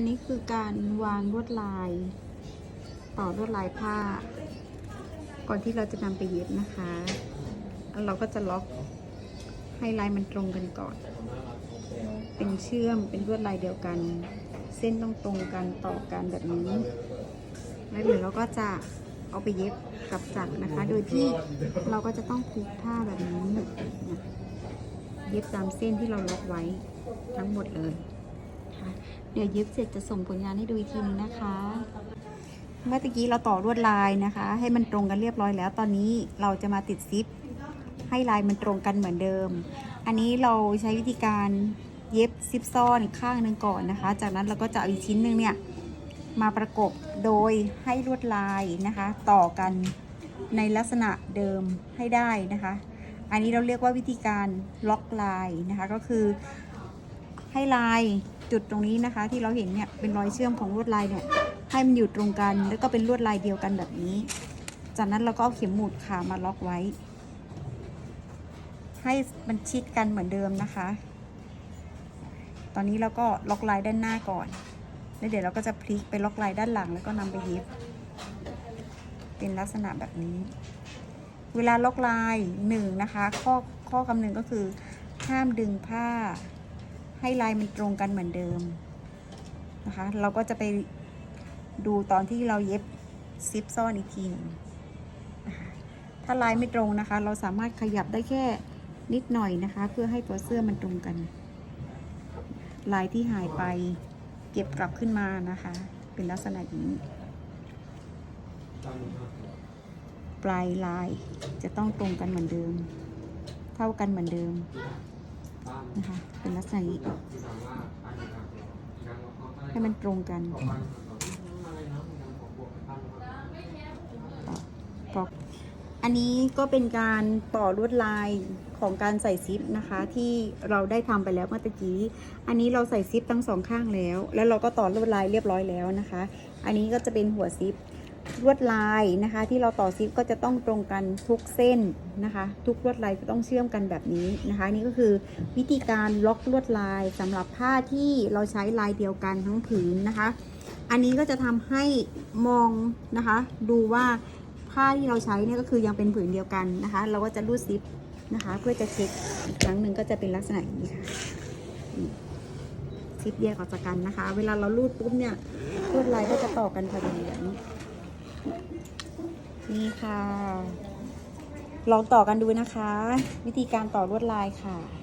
อันนี้คือการวางลวดลาย ต่อลวดลายผ้า ก่อนที่เราจะนำไปเย็บนะคะแล้วเราก็จะล็อกให้ลายมันตรงกันก่อน เป็นเชื่อมเป็นลวดลายเดียวกัน เส้นต้องตรงกันต่อกันแบบนี้แล้วเดี๋ยวเราก็จะเอาไปเย็บกับจักรนะคะ โดยที่เราก็จะต้องพลิกผ้าแบบนี้ เย็บตามเส้นที่เราล็อกไว้ทั้งหมดเลย ค่ะเดี๋ยวเย็บเสร็จจะส่งผลงานให้ดูอีกทีนึงนะคะ เมื่อกี้เราต่อลวดลายนะคะ ให้มันตรงกันเรียบร้อยแล้ว ตอนนี้เราจะมาติดซิป ให้ลายมันตรงกันเหมือนเดิม อันนี้เราใช้วิธีการเย็บซิปซ่อนข้างหนึ่งก่อนนะคะ จากนั้นเราก็จะเอาอีกชิ้นหนึ่งเนี่ยมาประกบโดยให้ลวดลายนะคะ ต่อกันในลักษณะเดิมให้ได้นะคะ อันนี้เราเรียกว่าวิธีการล็อกลายนะคะ ก็คือให้ลาย จุดตรงนี้นะคะ ที่เราเห็นเนี่ยเป็นรอยเชื่อมของลวดลายเนี่ยให้มันอยู่ตรงกัน แล้วก็เป็นลวดลายเดียวกันแบบนี้ จากนั้นเราก็เอาเข็มหมุดขามาล็อกไว้ ให้มันชิดกันเหมือนเดิมนะคะ ตอนนี้เราก็ล็อกลายด้านหน้าก่อนแล้วเดี๋ยวเราก็จะพลิกไปล็อกลายด้านหลังแล้วก็นำไปเย็บเป็นลักษณะแบบนี้ เวลาล็อกลายหนึ่งนะคะ ข้อข้อกำหนึ่งก็คือห้ามดึงผ้า ให้ลายมันตรงกันเหมือนเดิมนะคะ เราก็จะไปดูตอนที่เราเย็บซิปซ่อนอีกทีหนึ่งถ้าลายไม่ตรงนะคะ เราสามารถขยับได้แค่นิดหน่อยนะคะ เพื่อให้ตัวเสื้อมันตรงกัน ลายที่หายไปเก็บกลับขึ้นมานะคะ เป็นลักษณะอย่างนี้ ปลายลายจะต้องตรงกันเหมือนเดิม เท่ากันเหมือนเดิม นะคะ เป็นลักษณะนี้ให้มันตรงกันพออันนี้ก็เป็นการต่อลวดลายของการใส่ซิปนะคะ ที่เราได้ทำไปแล้วเมื่อกี้ อันนี้เราใส่ซิปทั้งสองข้างแล้ว แล้วเราก็ต่อลวดลายเรียบร้อยแล้วนะคะ อันนี้ก็จะเป็นหัวซิป ลวดลายนะคะ ที่เราต่อซิปก็จะต้องตรงกันทุกเส้นนะคะ ทุกลวดลายจะต้องเชื่อมกันแบบนี้นะคะ นี่ก็คือวิธีการล็อกลวดลายสำหรับผ้าที่เราใช้ลายเดียวกันทั้งผืนนะคะ อันนี้ก็จะทำให้มองนะคะ ดูว่าผ้าที่เราใช้เนี่ยก็คือยังเป็นผืนเดียวกันนะคะ เราก็จะรูดซิปนะคะ เพื่อจะเช็คอีกครั้งหนึ่งก็จะเป็นลักษณะอย่างนี้ค่ะซิปแยกออกจากกันนะคะ เวลาเรารูดปุ๊บเนี่ยลวดลายก็จะต่อกันพอดีแบบนี้ นี่ค่ะ ลองต่อกันดูนะคะ วิธีการต่อลวดลายค่ะ